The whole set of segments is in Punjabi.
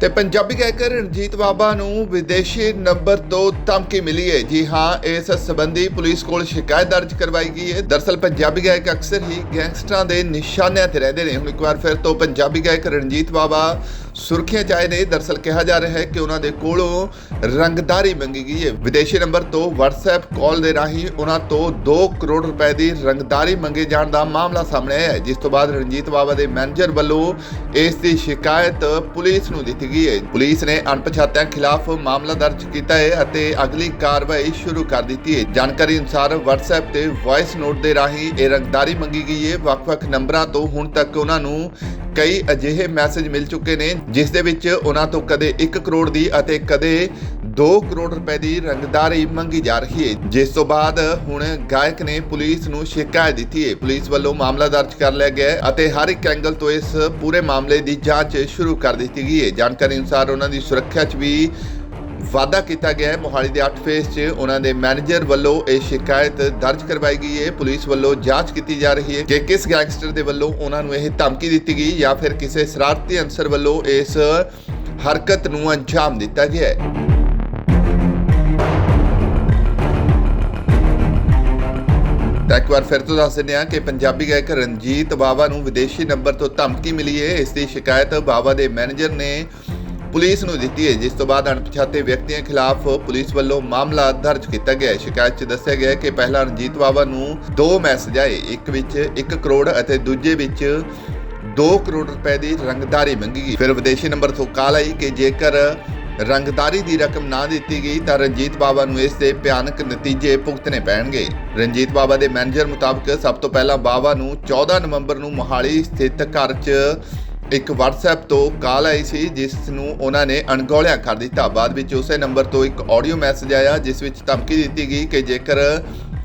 ਤੇ ਪੰਜਾਬੀ ਗਾਇਕ ਰਣਜੀਤ ਬਾਬਾ ਨੂੰ ਵਿਦੇਸ਼ੀ ਨੰਬਰ ਤੋਂ ਧਮਕੀ ਮਿਲੀ ਹੈ। ਜੀ ਹਾਂ, ਇਸ ਸੰਬੰਧੀ ਪੁਲਿਸ ਕੋਲ ਸ਼ਿਕਾਇਤ ਦਰਜ ਕਰਵਾਈ ਗਈ ਹੈ। ਦਰਸਲ ਪੰਜਾਬੀ ਗਾਇਕ ਅਕਸਰ ਹੀ ਗੈਂਗਸਟਰਾਂ ਦੇ ਨਿਸ਼ਾਨਿਆਂ ਤੇ ਰਹਿੰਦੇ ਨੇ। ਹੁਣ ਇੱਕ ਵਾਰ ਫਿਰ ਤੋਂ ਪੰਜਾਬੀ ਗਾਇਕ ਰਣਜੀਤ ਬਾਬਾ ਸੁਰਖੀਆਂ ਚ ਆਏ ਨੇ, ਦਰਸਲ ਕਿਹਾ ਜਾ ਰਿਹਾ ਹੈ ਕਿ ਉਹਨਾਂ ਦੇ ਕੋਲੋਂ ਰੰਗਦਾਰੀ ਮੰਗੀ ਗਈ ਹੈ। ਵਿਦੇਸ਼ੀ ਨੰਬਰ ਤੋਂ WhatsApp ਕਾਲ ਦੇ ਰਾਹੀਂ ਉਹਨਾਂ ਤੋਂ 2 ਕਰੋੜ ਰੁਪਏ ਦੀ ਰੰਗਦਾਰੀ ਮੰਗੇ ਜਾਣ ਦਾ ਮਾਮਲਾ ਸਾਹਮਣੇ ਆਇਆ ਹੈ। ਜਿਸ ਤੋਂ ਬਾਅਦ ਰਣਜੀਤ ਬਾਬਾ ਦੇ ਮੈਨੇਜਰ ਵੱਲੋਂ ਇਸ ਦੀ ਸ਼ਿਕਾਇਤ ਪੁਲਿਸ ਨੂੰ ਦਿੱਤੀ ਗਈ ਹੈ। ਪੁਲਿਸ ਨੇ ਅਣਪਛਾਤਿਆਂ ਖਿਲਾਫ ਮਾਮਲਾ ਦਰਜ ਕੀਤਾ ਹੈ ਅਤੇ ਅਗਲੀ ਕਾਰਵਾਈ ਸ਼ੁਰੂ ਕਰ ਦਿੱਤੀ ਹੈ। ਜਾਣਕਾਰੀ ਅਨੁਸਾਰ WhatsApp ਤੇ ਵੌਇਸ ਨੋਟ ਦੇ ਰਾਹੀਂ ਇਹ ਰੰਗਦਾਰੀ ਮੰਗੀ ਗਈ ਹੈ। ਵੱਖ-ਵੱਖ ਨੰਬਰਾਂ ਤੋਂ ਹੁਣ ਤੱਕ ਉਹਨਾਂ ਨੂੰ ਕਈ ਅਜਿਹੇ ਮੈਸੇਜ ਮਿਲ ਚੁੱਕੇ ਨੇ, ਜਿਸ ਦੇ ਵਿੱਚ ਉਹਨਾਂ ਤੋਂ ਕਦੇ 1 ਕਰੋੜ ਦੀ ਅਤੇ ਕਦੇ 2 ਕਰੋੜ ਰੁਪਏ ਦੀ ਰੰਗਦਾਰੀ ਮੰਗੀ ਜਾ ਰਹੀ ਹੈ ਜਿਸ ਤੋਂ ਬਾਅਦ ਹੁਣ ਗਾਇਕ ਨੇ ਪੁਲਿਸ ਨੂੰ ਸ਼ਿਕਾਇਤ ਦਿੱਤੀ ਹੈ ਪੁਲਿਸ ਵੱਲੋਂ ਮਾਮਲਾ ਦਰਜ ਕਰ ਲਿਆ ਗਿਆ ਹੈ ਅਤੇ ਹਰ ਇੱਕ ਐਂਗਲ ਤੋਂ ਇਸ ਪੂਰੇ ਮਾਮਲੇ ਦੀ ਜਾਂਚ ਸ਼ੁਰੂ ਕਰ ਦਿੱਤੀ ਗਈ ਹੈ ਜਾਣਕਾਰੀ ਅਨੁਸਾਰ ਉਹਨਾਂ ਦੀ ਸੁਰੱਖਿਆ 'ਚ ਵੀ ਵਾਅਦਾ ਕੀਤਾ ਗਿਆ ਹੈ। ਮੋਹਾਲੀ ਦੇ 8 ਫੇਸ 'ਚ ਉਹਨਾਂ ਦੇ ਮੈਨੇਜਰ ਵੱਲੋਂ ਇਹ ਸ਼ਿਕਾਇਤ ਦਰਜ ਕਰਵਾਈ ਗਈ ਹੈ। ਪੁਲਿਸ ਵੱਲੋਂ ਜਾਂਚ ਕੀਤੀ ਜਾ ਰਹੀ ਹੈ ਕਿ ਕਿਸ ਗੈਂਗਸਟਰ ਦੇ ਵੱਲੋਂ ਉਹਨਾਂ ਨੂੰ ਇਹ ਧਮਕੀ ਦਿੱਤੀ ਗਈ ਜਾਂ ਫਿਰ ਕਿਸੇ ਸ਼ਰਾਰਤੀ ਅਨਸਰ ਵੱਲੋਂ ਇਸ ਹਰਕਤ ਨੂੰ ਅੰਜਾਮ ਦਿੱਤਾ ਗਿਆ ਹੈ। ਤਾਂ ਇੱਕ ਵਾਰ ਫਿਰ ਤੋਂ ਦੱਸ ਦਿੰਦੇ ਹਾਂ ਕਿ ਪੰਜਾਬੀ ਗਾਇਕ ਰਣਜੀਤ ਬਾਵਾ ਨੂੰ ਵਿਦੇਸ਼ੀ ਨੰਬਰ ਤੋਂ ਧਮਕੀ ਮਿਲੀ ਹੈ। ਇਸ ਦੀ ਸ਼ਿਕਾਇਤ ਬਾਵਾ ਦੇ ਮੈਨੇਜਰ ਨੇ ਪੁਲਿਸ ਨੂੰ ਦਿੱਤੀ ਹੈ, ਜਿਸ ਤੋਂ ਬਾਅਦ ਅਣਪਛਾਤੇ ਵਿਅਕਤੀਆਂ ਖਿਲਾਫ ਪੁਲਿਸ ਵੱਲੋਂ ਮਾਮਲਾ ਦਰਜ ਕੀਤਾ ਗਿਆ ਹੈ। ਸ਼ਿਕਾਇਤ 'ਚ ਦੱਸਿਆ ਗਿਆ ਹੈ ਕਿ ਪਹਿਲਾਂ ਰਣਜੀਤ ਬਾਵਾ ਨੂੰ ਦੋ ਮੈਸੇਜ ਆਏ, ਇੱਕ ਵਿੱਚ 1 ਕਰੋੜ ਅਤੇ ਦੂਜੇ ਵਿੱਚ 2 ਕਰੋੜ ਰੁਪਏ ਦੀ ਰੰਗਦਾਰੀ ਮੰਗੀ ਗਈ। ਫਿਰ ਵਿਦੇਸ਼ੀ ਨੰਬਰ ਤੋਂ ਕਾਲ ਆਈ ਕਿ ਜੇਕਰ ਰੰਗਦਾਰੀ ਦੀ ਰਕਮ ਨਾ ਦਿੱਤੀ ਗਈ ਤਾਂ ਰਣਜੀਤ ਬਾਵਾ ਨੂੰ ਇਸ ਦੇ ਭਿਆਨਕ ਨਤੀਜੇ ਭੁਗਤਣੇ ਪੈਣਗੇ। ਰਣਜੀਤ ਬਾਵਾ ਦੇ ਮੈਨੇਜਰ ਮੁਤਾਬਕ ਸਭ ਤੋਂ ਪਹਿਲਾਂ ਬਾਵਾ ਨੂੰ 14 ਨਵੰਬਰ ਨੂੰ ਮੋਹਾਲੀ ਸਥਿਤ ਘਰ 'ਚ ਇੱਕ WhatsApp ਤੋਂ ਕਾਲ ਆਈ ਸੀ ਜਿਸ ਨੂੰ ਉਹਨਾਂ ਨੇ ਅਣਗੌਲਿਆ ਕਰ ਦਿੱਤਾ। ਬਾਅਦ ਵਿੱਚ ਉਸੇ ਨੰਬਰ ਤੋਂ ਇੱਕ ਆਡੀਓ ਮੈਸੇਜ ਆਇਆ, ਜਿਸ ਵਿੱਚ ਧਮਕੀ ਦਿੱਤੀ ਗਈ ਕਿ ਜੇਕਰ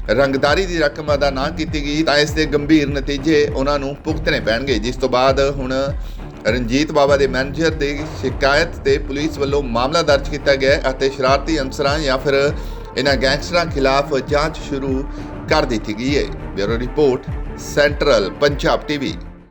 ਰੰਗਦਾਰੀ ਦੀ ਰਕਮ ਅਦਾ ਨਾ ਕੀਤੀ ਗਈ, ਤਾਂ ਇਸ ਦੇ ਗੰਭੀਰ ਨਤੀਜੇ ਉਹਨਾਂ ਨੂੰ ਭੁਗਤਣੇ ਪੈਣਗੇ। ਜਿਸ ਤੋਂ ਬਾਅਦ ਹੁਣ ਰਣਜੀਤ ਬਾਬਾ ਦੇ ਮੈਨੇਜਰ ਦੀ ਸ਼ਿਕਾਇਤ ਤੇ ਪੁਲਿਸ ਵੱਲੋਂ ਮਾਮਲਾ ਦਰਜ ਕੀਤਾ ਗਿਆ ਅਤੇ ਸ਼ਰਾਰਤੀ ਅਨਸਰਾਂ ਜਾਂ ਫਿਰ ਇਹਨਾਂ ਗੈਂਗਸਟਰਾਂ ਖਿਲਾਫ ਜਾਂਚ ਸ਼ੁਰੂ ਕਰ ਦਿੱਤੀ ਗਈ ਹੈ। Bureau report, central Punjab TV.